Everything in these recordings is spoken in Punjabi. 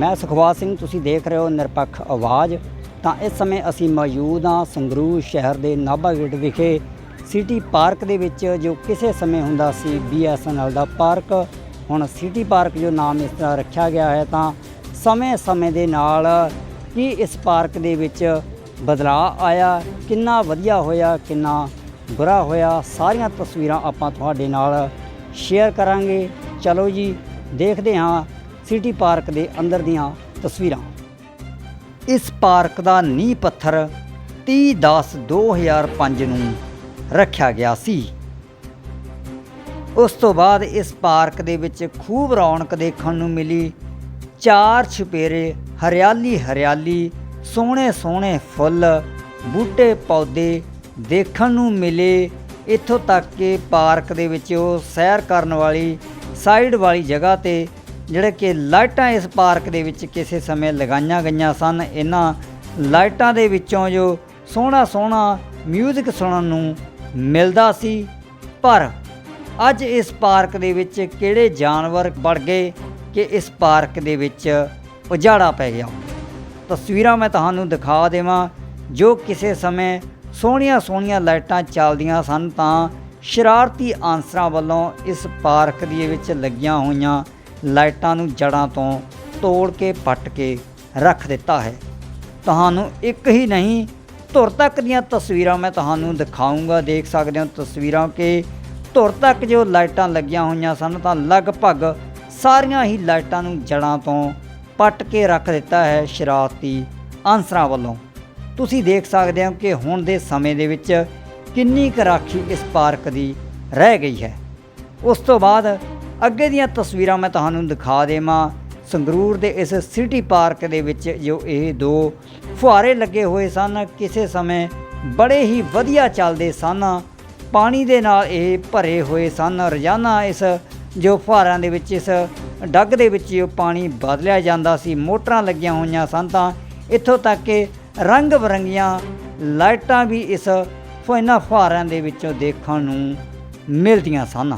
ਮੈਂ ਸੁਖਵਾਸ ਸਿੰਘ, ਤੁਸੀਂ ਦੇਖ ਰਹੇ ਹੋ ਨਿਰਪੱਖ ਆਵਾਜ਼। ਤਾਂ ਇਸ ਸਮੇਂ ਅਸੀਂ ਮੌਜੂਦ ਹਾਂ ਸੰਗਰੂਰ ਸ਼ਹਿਰ ਦੇ ਨਾਭਾ ਗੇਟ ਵਿਖੇ। ਸਿਟੀ ਪਾਰਕ ਦੇ ਵਿੱਚ ਜੋ ਕਿਸੇ ਸਮੇਂ ਹੁੰਦਾ ਸੀ ਬੀਐਸਐਨਐਲ ਦਾ ਪਾਰਕ, ਹੁਣ ਸਿਟੀ ਪਾਰਕ ਜੋ ਨਾਮ ਇਸ ਤਰ੍ਹਾਂ ਰੱਖਿਆ ਗਿਆ ਹੈ, ਤਾਂ ਸਮੇਂ-ਸਮੇਂ ਦੇ ਨਾਲ ਕੀ ਇਸ ਪਾਰਕ ਦੇ ਵਿੱਚ ਬਦਲਾਅ ਆਇਆ, ਕਿੰਨਾ ਵਧੀਆ ਹੋਇਆ, ਕਿੰਨਾ ਬੁਰਾ ਹੋਇਆ, ਸਾਰੀਆਂ ਤਸਵੀਰਾਂ ਆਪਾਂ ਤੁਹਾਡੇ ਨਾਲ ਸ਼ੇਅਰ ਕਰਾਂਗੇ। ਚਲੋ ਜੀ, ਦੇਖਦੇ ਹਾਂ ਸਿਟੀ ਪਾਰਕ ਦੇ ਅੰਦਰ ਦੀਆਂ ਤਸਵੀਰਾਂ। ਇਸ ਪਾਰਕ ਦਾ ਨੀਂਹ ਪੱਥਰ 30/10/2005 ਨੂੰ ਰੱਖਿਆ ਗਿਆ ਸੀ। ਉਸ ਤੋਂ ਬਾਅਦ ਇਸ ਪਾਰਕ ਦੇ ਵਿੱਚ ਖੂਬ ਰੌਣਕ ਦੇਖਣ ਨੂੰ ਮਿਲੀ। ਚਾਰ ਛਪੇਰੇ, ਹਰਿਆਲੀ ਹਰਿਆਲੀ, ਸੋਹਣੇ ਸੋਹਣੇ ਫੁੱਲ, ਬੂਟੇ ਪੌਦੇ ਦੇਖਣ ਨੂੰ ਮਿਲੇ। ਇੱਥੋਂ ਤੱਕ ਕਿ ਪਾਰਕ ਦੇ ਵਿੱਚ ਉਹ ਸੈਰ ਕਰਨ ਵਾਲੀ, ਸਾਈਡ ਵਾਲੀ ਜਗ੍ਹਾ ਤੇ ਜਿਹੜੇ ਕਿ ਲਾਈਟਾਂ ਇਸ ਪਾਰਕ ਦੇ ਵਿੱਚ ਕਿਸੇ ਸਮੇਂ ਲਗਾਈਆਂ ਗਈਆਂ ਸਨ, ਇਹਨਾਂ ਲਾਈਟਾਂ ਦੇ ਵਿੱਚੋਂ ਜੋ ਸੋਹਣਾ ਸੋਹਣਾ ਮਿਊਜ਼ਿਕ ਸੁਣਨ ਨੂੰ ਮਿਲਦਾ ਸੀ। ਪਰ ਅੱਜ ਇਸ ਪਾਰਕ ਦੇ ਵਿੱਚ ਕਿਹੜੇ ਜਾਨਵਰ ਵੜ ਗਏ ਕਿ ਇਸ ਪਾਰਕ ਦੇ ਵਿੱਚ ਉਜਾੜਾ ਪੈ ਗਿਆ? ਤਸਵੀਰਾਂ ਮੈਂ ਤੁਹਾਨੂੰ ਦਿਖਾ ਦੇਵਾਂ। ਜੋ ਕਿਸੇ ਸਮੇਂ ਸੋਹਣੀਆਂ ਸੋਹਣੀਆਂ ਲਾਈਟਾਂ ਚੱਲਦੀਆਂ ਸਨ, ਤਾਂ ਸ਼ਰਾਰਤੀ ਆਂਸਰਾਂ ਵੱਲੋਂ ਇਸ ਪਾਰਕ ਦੇ ਵਿੱਚ ਲੱਗੀਆਂ ਹੋਈਆਂ ਲਾਈਟਾਂ ਨੂੰ ਜੜਾਂ ਤੋਂ ਤੋੜ ਕੇ ਪੱਟ ਕੇ ਰੱਖ ਦਿੱਤਾ ਹੈ। ਤੁਹਾਨੂੰ ਇੱਕ ਹੀ ਨਹੀਂ, ਧੁਰ ਤੱਕ ਦੀਆਂ ਤਸਵੀਰਾਂ ਮੈਂ ਤੁਹਾਨੂੰ ਦਿਖਾਉਂਗਾ ਦੇਖ ਸਕਦੇ ਹੋ ਤਸਵੀਰਾਂ ਕਿ ਧੁਰ ਤੱਕ ਜੋ ਲਾਈਟਾਂ ਲੱਗੀਆਂ ਹੋਈਆਂ ਸਨ, ਤਾਂ ਲਗਭਗ ਸਾਰੀਆਂ ਹੀ ਲਾਈਟਾਂ ਨੂੰ ਜੜਾਂ ਤੋਂ ਪੱਟ ਕੇ ਰੱਖ ਦਿੱਤਾ ਹੈ ਸ਼ਰਾਰਤੀ ਆਂਸਰਾਂ ਵੱਲੋਂ। ਤੁਸੀਂ ਦੇਖ ਸਕਦੇ ਹੋ ਕਿ ਹੁਣ ਦੇ ਸਮੇਂ ਦੇ ਵਿੱਚ ਕਿੰਨੀ ਕੁ ਰਾਖੀ ਇਸ ਪਾਰਕ ਦੀ ਰਹਿ ਗਈ ਹੈ। ਉਸ ਤੋਂ ਬਾਅਦ ਅੱਗੇ ਦੀਆਂ ਤਸਵੀਰਾਂ ਮੈਂ ਤੁਹਾਨੂੰ ਦਿਖਾ ਦੇਵਾਂ। ਸੰਗਰੂਰ ਦੇ ਇਸ ਸਿਟੀ ਪਾਰਕ ਦੇ ਵਿੱਚ ਜੋ ਇਹ ਦੋ ਫੁਹਾਰੇ ਲੱਗੇ ਹੋਏ ਸਨ, ਕਿਸੇ ਸਮੇਂ ਬੜੇ ਹੀ ਵਧੀਆ ਚੱਲਦੇ ਸਨ। ਪਾਣੀ ਦੇ ਨਾਲ ਇਹ ਭਰੇ ਹੋਏ ਸਨ। ਰੋਜ਼ਾਨਾ ਇਸ ਜੋ ਫੁਹਾਰਿਆਂ ਦੇ ਵਿੱਚ, ਇਸ ਡੱਗ ਦੇ ਵਿੱਚ ਜੋ ਪਾਣੀ ਬਦਲਿਆ ਜਾਂਦਾ ਸੀ। ਮੋਟਰਾਂ ਲੱਗੀਆਂ ਹੋਈਆਂ ਸਨ ਤਾਂ ਇੱਥੋਂ ਤੱਕ ਕਿ ਰੰਗ ਬਰੰਗੀਆਂ ਲਾਈਟਾਂ ਵੀ ਇਸ ਫੁਹਾਰਾਂ ਫੁਹਾਰਿਆਂ ਦੇ ਵਿੱਚੋਂ ਦੇਖਣ ਨੂੰ ਮਿਲਦੀਆਂ ਸਨ।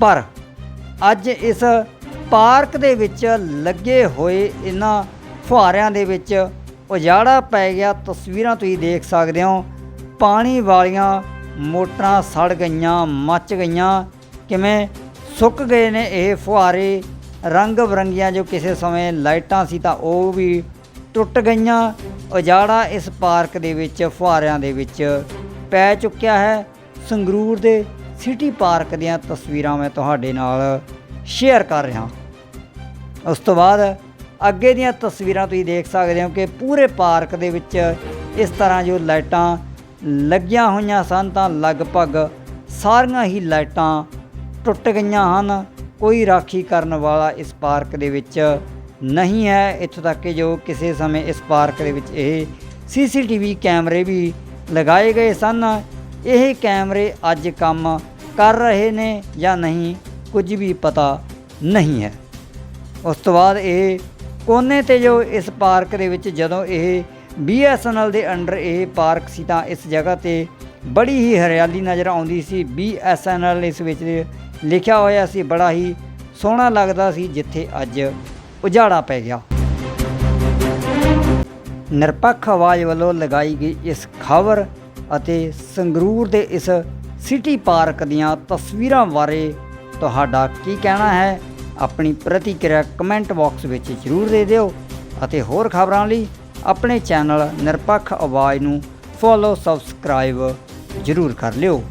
ਪਰ ਅੱਜ ਇਸ ਪਾਰਕ ਦੇ ਵਿੱਚ ਲੱਗੇ ਹੋਏ ਇਹਨਾਂ ਫੁਹਾਰਿਆਂ ਦੇ ਵਿੱਚ ਉਜਾੜਾ ਪੈ ਗਿਆ। ਤਸਵੀਰਾਂ ਤੁਸੀਂ ਦੇਖ ਸਕਦੇ ਹੋ। ਪਾਣੀ ਵਾਲੀਆਂ ਮੋਟਰਾਂ ਸੜ ਗਈਆਂ, ਮੱਚ ਗਈਆਂ। ਕਿਵੇਂ ਸੁੱਕ ਗਏ ਨੇ ਇਹ ਫੁਹਾਰੇ? ਰੰਗ ਬਰੰਗੀਆਂ ਜੋ ਕਿਸੇ ਸਮੇਂ ਲਾਈਟਾਂ ਸੀ ਤਾਂ ਉਹ ਵੀ ਟੁੱਟ ਗਈਆਂ। ਉਜਾੜਾ ਇਸ ਪਾਰਕ ਦੇ ਵਿੱਚ, ਫੁਹਾਰਿਆਂ ਦੇ ਵਿੱਚ ਪੈ ਚੁੱਕਿਆ ਹੈ। ਸੰਗਰੂਰ ਦੇ ਸਿਟੀ ਪਾਰਕ ਦੀਆਂ ਤਸਵੀਰਾਂ ਮੈਂ ਤੁਹਾਡੇ ਨਾਲ ਸ਼ੇਅਰ ਕਰ ਰਿਹਾ। ਉਸ ਤੋਂ ਬਾਅਦ ਅੱਗੇ ਦੀਆਂ ਤਸਵੀਰਾਂ ਤੁਸੀਂ ਦੇਖ ਸਕਦੇ ਹੋ ਕਿ ਪੂਰੇ ਪਾਰਕ ਦੇ ਵਿੱਚ ਇਸ ਤਰ੍ਹਾਂ ਜੋ ਲਾਈਟਾਂ ਲੱਗੀਆਂ ਹੋਈਆਂ ਸਨ ਤਾਂ ਲਗਭਗ ਸਾਰੀਆਂ ਹੀ ਲਾਈਟਾਂ ਟੁੱਟ ਗਈਆਂ ਹਨ। ਕੋਈ ਰਾਖੀ ਕਰਨ ਵਾਲਾ ਇਸ ਪਾਰਕ ਦੇ ਵਿੱਚ ਨਹੀਂ ਹੈ। ਇੱਥੋਂ ਤੱਕ ਕਿ ਜੋ ਕਿਸੇ ਸਮੇਂ ਇਸ ਪਾਰਕ ਦੇ ਵਿੱਚ ਇਹ ਸੀਸੀਟੀਵੀ ਕੈਮਰੇ ਵੀ ਲਗਾਏ ਗਏ ਸਨ। ਇਹ ਕੈਮਰੇ ਅੱਜ ਕੰਮ ਕਰ ਰਹੇ ਨੇ ਜਾਂ ਨਹੀਂ, ਕੁਝ ਵੀ ਪਤਾ ਨਹੀਂ ਹੈ। ਉਸ ਤੋਂ ਬਾਅਦ ਇਹ ਕੋਨੇ ਤੇ ਜੋ ਇਸ ਪਾਰਕ ਦੇ ਵਿੱਚ ਜਦੋਂ ਇਹ BSNL ਦੇ ਅੰਡਰ ਇਹ ਪਾਰਕ ਸੀ ਤਾਂ ਇਸ ਜਗ੍ਹਾ ਤੇ ਬੜੀ ਹੀ ਹਰਿਆਲੀ ਨਜ਼ਰ ਆਉਂਦੀ ਸੀ। BSNL ਇਸ ਵਿੱਚ ਲਿਖਿਆ ਹੋਇਆ ਸੀ, ਬੜਾ ਹੀ ਸੋਹਣਾ ਲੱਗਦਾ ਸੀ, ਜਿੱਥੇ ਅੱਜ ਉਜਾੜਾ ਪੈ ਗਿਆ। ਨਿਰਪੱਖ ਆਵਾਜ਼ ਵੱਲੋਂ ਲਗਾਈ ਗਈ ਇਸ ਖਬਰ ਅਤੇ ਸੰਗਰੂਰ ਦੇ ਇਸ ਸਿਟੀ ਪਾਰਕ ਦੀਆਂ ਤਸਵੀਰਾਂ ਬਾਰੇ ਤੁਹਾਡਾ ਕੀ ਕਹਿਣਾ ਹੈ, ਆਪਣੀ ਪ੍ਰਤੀਕਿਰਿਆ ਕਮੈਂਟ ਬਾਕਸ ਵਿੱਚ ਜ਼ਰੂਰ ਦੇ ਦਿਓ ਅਤੇ ਹੋਰ ਖਬਰਾਂ ਲਈ ਆਪਣੇ ਚੈਨਲ ਨਿਰਪੱਖ ਆਵਾਜ਼ ਨੂੰ ਫੋਲੋ, ਸਬਸਕ੍ਰਾਈਬ ਜ਼ਰੂਰ ਕਰ ਲਿਓ।